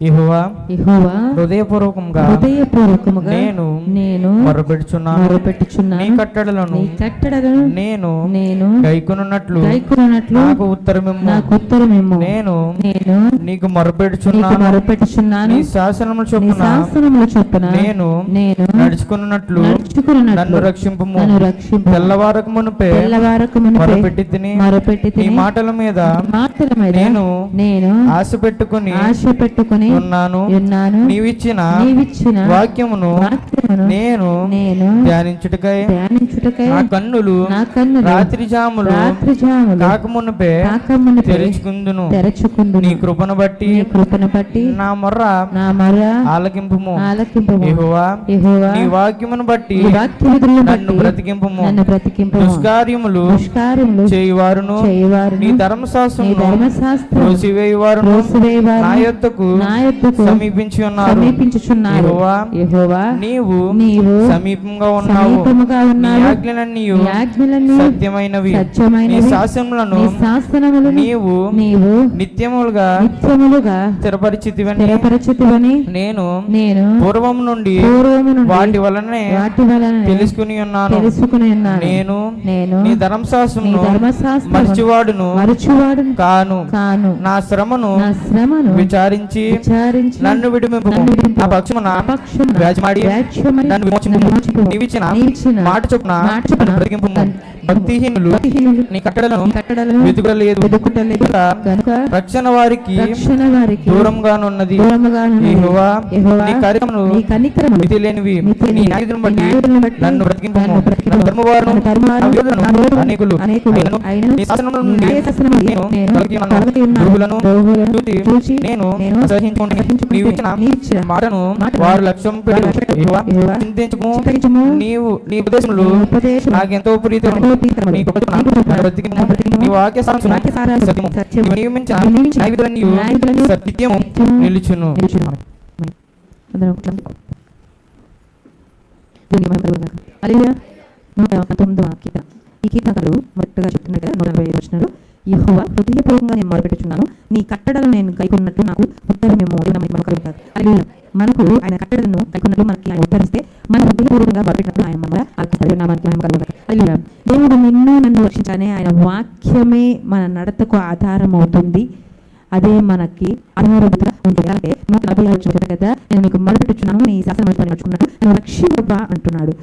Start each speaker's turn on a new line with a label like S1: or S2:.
S1: యెహోవా
S2: యెహోవా
S1: హృదయపూర్వకంగా
S2: హృదయపూర్వకముగా
S1: నేను
S2: నేను
S1: మొరపెడుచున్నాను. నీ
S2: మొరపెట్టుచున్నాను
S1: కట్టడలను
S2: నీ కట్టడలను
S1: నేను
S2: నేను
S1: గైకొనున్నట్లు
S2: గైకొనున్నట్లు
S1: నాకు ఉత్తరమిమ్ము.
S2: నాకు
S1: నేను
S2: నేను
S1: నీకు
S2: నీకు
S1: మొరపెడుచున్నాను
S2: మొరపెట్టుచున్నాను.
S1: నీ శాసనములు
S2: నీ
S1: చొప్పున
S2: శాసనముల చొప్పున
S1: నేను
S2: నేను
S1: నడుచుకున్నట్లు నన్ను
S2: నడుచుకున్నట్లు
S1: రక్షింపుము.
S2: నన్ను రక్షింపు
S1: తెల్లవారకు మునుపే
S2: తెల్లవారకు
S1: మొరపెట్టి తిని
S2: మొరపెట్టి
S1: నీ
S2: తిని
S1: మాటల మీద
S2: మాటల మీద
S1: నేను
S2: నేను
S1: ఆశ పెట్టుకుని
S2: ఆశ పెట్టుకుని
S1: ఉన్నాను.
S2: ఉన్నాను
S1: నీవిచ్చిన
S2: నీవిచ్చిన
S1: వాక్యమును
S2: వాక్యమును
S1: నేను
S2: నేను
S1: ధ్యానించుటకై
S2: ధ్యానించుటకై
S1: నా కన్నులు
S2: నా కన్నులు
S1: రాత్రి జాములు
S2: రాత్రి జాములు
S1: కాకమునుపే
S2: కాకమును
S1: తెరుచుకుందును.
S2: తెరచుకుందు
S1: నీ కృపను బట్టి
S2: నీ కృపను బట్టి
S1: నా మొర్ర
S2: నా మర
S1: ఆలకింపుము.
S2: ఆలకింపు
S1: యెహోవా
S2: యెహోవా
S1: నీ వాక్యమును బట్టి
S2: ఈ వాక్యములను
S1: నన్ను బ్రతికింపుము.
S2: నన్ను బ్రతికింపు
S1: దుష్కార్యములు
S2: దుష్కార్యములు
S1: చేయువారును.
S2: చేయవారు
S1: నీ
S2: నీ
S1: ధర్మశాస్త్రమును
S2: ధర్మశాస్త్రం
S1: త్రోసివేయువారును.
S2: త్రోసివేయవారు
S1: నా యొద్దకు
S2: నా యొద్దకు
S1: సమీపించి ఉన్నారు.
S2: సమీపించుచున్నారు.
S1: యెహోవా నీవు
S2: నీవు
S1: సమీపంగా ఉన్నావు.
S2: సమీపముగా ఉన్నావు.
S1: ఆజ్ఞలన్నీ
S2: ఆజ్ఞలన్నీ
S1: సత్యమైనవి.
S2: సత్యమైనవి.
S1: శాసనములను
S2: శాసనములను
S1: నీవు
S2: నీవు
S1: నిత్యములుగా
S2: నిత్యములుగా
S1: స్థిరపరిచితివని
S2: స్థిరపరచుతువని
S1: నేను
S2: నేను
S1: పూర్వం నుండి
S2: పూర్వము నుండి
S1: వాటి వలనే
S2: వాటి వలన
S1: తెలుసుకుని ఉన్నాను.
S2: తెలుసుకుని ఉన్నాను.
S1: నేను
S2: నేను
S1: నీ ధర్మశాస్త్రమును
S2: ధర్మశాస్త్రము
S1: మరచివాడును.
S2: మరచువాడు
S1: కాను
S2: కాను
S1: నా శ్రమను
S2: నా శ్రమను
S1: విచారించి
S2: విచారించి
S1: నన్ను పక్షమున వ్యాజ్యమాడి విమోచింపు. నీవిచ్చిన
S2: నీవిచ్చిన
S1: మాట చొప్పున బ్రతికింపు భక్తిహీనులు నీ కట్టడలను
S2: కట్టడలను
S1: వెతుకలేదు
S2: వెతుకుటలేదు. కనుక
S1: రక్షణ వారికి
S2: రక్షణ వారికి
S1: దూరంగానున్నది. యెహోవా నీ కార్యములు
S2: నీ కనికరములు
S1: మితి లేనివి నీ
S2: లేనివి.
S1: న్యాయవిధులను
S2: నీ
S1: బట్టి నన్ను బ్రతికింపు
S2: నన్ను బ్రతికింపు.
S1: నన్ను ధర్మవారును అనేకులు. నీ శాసనముల నుండి నేను తొలగి ఉన్నాను. చూచి నేను నీవిచ్చిన మాటను వారు లక్ష్యం పెట్టి చింతించుము. నీవు నీ ఉపదేశములు
S2: నీ ఉపదేశములు
S1: నాకెంతో ప్రీతము నిలుచును.
S2: పంతొమ్మిదవ ఈ మొదటగా చెప్తున్నట్టుగా నూట నలభై ఐదు యెహోవా హృదయపూర్వకంగా నేను మొరపెట్టుచున్నాను. నీ కట్టడలు నేను కైకొన్నట్టు నాకు ఉత్తరమేమో దేవుని మహిమ కలుగుతారు హల్లెలూయా. మనకు ఆయన కట్టడను కైకొన్నట్టు మనకి ఆయన ఉత్తరిస్తే మన హృదయపూర్వకంగా మొరపెట్టినప్పుడు ఆయన మమ్మల్ని ఆలకిస్తాడు నామానికి మహిమ కలుగుతారు దేవుడు నిన్ను నన్ను రక్షించానే ఆయన వాక్యమే మన నడతకు ఆధారం అవుతుంది అదే మనకి అనారోగ్యత ఉంటుంది. అలాగే నూట నలభై ఆరు కదా నేను నీకు మొదలుపెట్టుచున్నాను నీ శాసనం నడుచుకున్నాను నేను రక్షింపబా అంటున్నాడు.